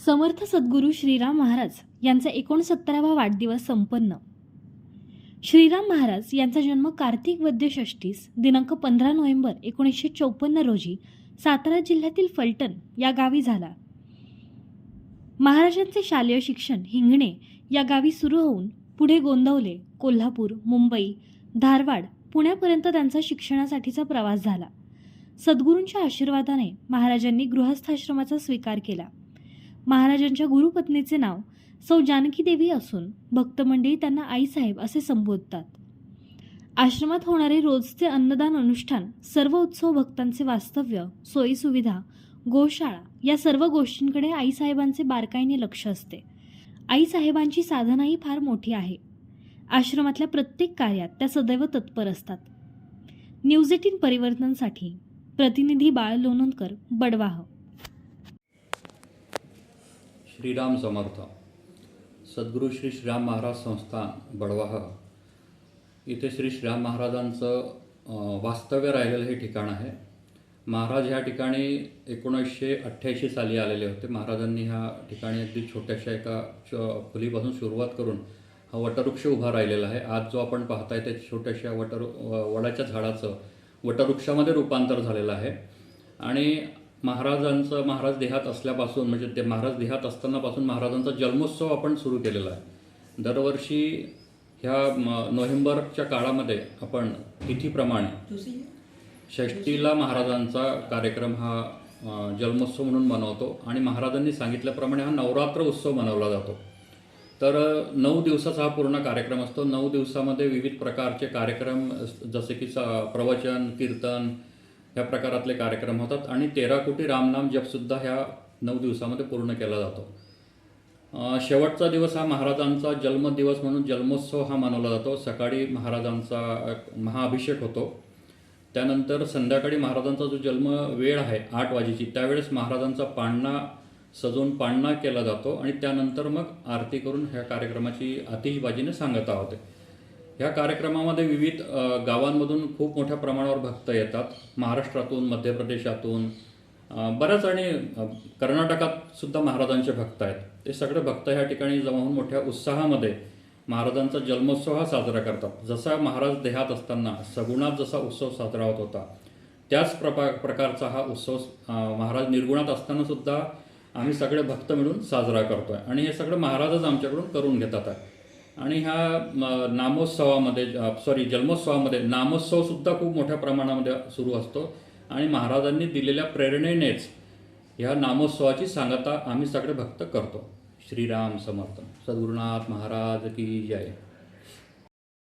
समर्थ सद्गुरू श्रीराम महाराज यांचा एकोणसत्तरावा वाढदिवस संपन्न. श्रीराम महाराज यांचा जन्म कार्तिक वद्य षष्टीस दिनांक पंधरा नोव्हेंबर एकोणीसशे चौपन्न रोजी सातारा जिल्ह्यातील फलटण या गावी झाला. महाराजांचे शालेय शिक्षण हिंगणे या गावी सुरू होऊन पुढे गोंदवले कोल्हापूर मुंबई धारवाड पुण्यापर्यंत त्यांचा शिक्षणासाठीचा प्रवास झाला. सद्गुरूंच्या आशीर्वादाने महाराजांनी गृहस्थाश्रमाचा स्वीकार केला. महाराजांच्या गुरुपत्नीचे नाव सौ जानकी देवी असून भक्तमंडळी त्यांना आईसाहेब असे संबोधतात. आश्रमात होणारे रोजचे अन्नदान अनुष्ठान सर्व उत्सव भक्तांचे वास्तव्य सोयीसुविधा गोशाळा या सर्व गोष्टींकडे आईसाहेबांचे बारकाईने लक्ष असते. आईसाहेबांची साधनाही फार मोठी आहे. आश्रमातल्या प्रत्येक कार्यात त्या सदैव तत्पर असतात. न्यूज एटीन परिवर्तनसाठी प्रतिनिधी बाळ लोणंदकर बडवाह. श्रीराम समर्थ. सद्गुरू श्री श्रीराम महाराज संस्थान बडवाह. इथे श्री श्रीराम महाराजांचं वास्तव्य राहिलेलं हे ठिकाण आहे. महाराज ह्या ठिकाणी एकोणीसशे अठ्ठ्याऐंशी साली आलेले होते. महाराजांनी ह्या ठिकाणी अगदी छोट्याशा एका च फुलीपासून सुरुवात करून हा वटवृक्ष उभा राहिलेला आहे. आज जो आपण पाहताय त्या छोट्याशा वटर वडाच्या झाडाचं वटवृक्षामध्ये रूपांतर झालेलं आहे. आणि महाराजांचं महाराज देहात असल्यापासून म्हणजे ते महाराज देहात असतानापासून महाराजांचा जन्मोत्सव आपण सुरू केलेला आहे. दरवर्षी ह्या नोव्हेंबरच्या काळामध्ये आपण तिथीप्रमाणे षष्टीला महाराजांचा कार्यक्रम हा जन्मोत्सव म्हणून मनवतो. आणि महाराजांनी सांगितल्याप्रमाणे हा नवरात्र उत्सव मनवला जातो. तर नऊ दिवसाचा हा पूर्ण कार्यक्रम असतो. नऊ दिवसामध्ये विविध प्रकारचे कार्यक्रम जसे की स- प्रवचन कीर्तन ह्या प्रकारातले कार्यक्रम होतात आणि तेरा कोटी रामनाम जपसुद्धा ह्या नऊ दिवसामध्ये पूर्ण केला जातो. शेवटचा दिवस हा महाराजांचा जन्मदिवस म्हणून जन्मोत्सव हा मानवला जातो. सकाळी महाराजांचा महाअभिषेक होतो. त्यानंतर संध्याकाळी महाराजांचा जो जन्म वेळ आहे आठ वाजेची त्यावेळेस महाराजांचा पाळणा सजवून पाळणा केला जातो आणि त्यानंतर मग आरती करून ह्या कार्यक्रमाची आतिषबाजीने सांगता होते ह्या कार्यक्रमामध्ये विविध गावांमधून खूप मोठ्या प्रमाणावर भक्त येतात. महाराष्ट्रातून मध्य प्रदेशातून बऱ्याच आणि कर्नाटकात सुद्धा महाराजांचे भक्त आहेत. ते सगळे भक्त ह्या ठिकाणी जमा होऊन मोठ्या उत्साहामध्ये महाराजांचा जन्मोत्सव हा साजरा करतात. जसा महाराज देहात असताना सगुणात जसा उत्सव साजरा होत होता त्याच प्रपा प्रकारचा हा उत्सव महाराज निर्गुणात असताना सुद्धा आम्ही सगळे भक्त मिळून साजरा करतो आहे आणि हे सगळं महाराजच आमच्याकडून करून घेतात. आहे आणि ह्या म, नामोत्सवामध्ये सॉरी जन्मोत्सवामध्ये नामोत्सवसुद्धा खूप मोठ्या प्रमाणामध्ये सुरू असतो. आणि महाराजांनी दिलेल्या प्रेरणेनेच ह्या नामोत्सवाची सांगता आम्ही सगळे भक्त करतो. श्रीराम समर्थ. सद्गुरुनाथ महाराज की जय.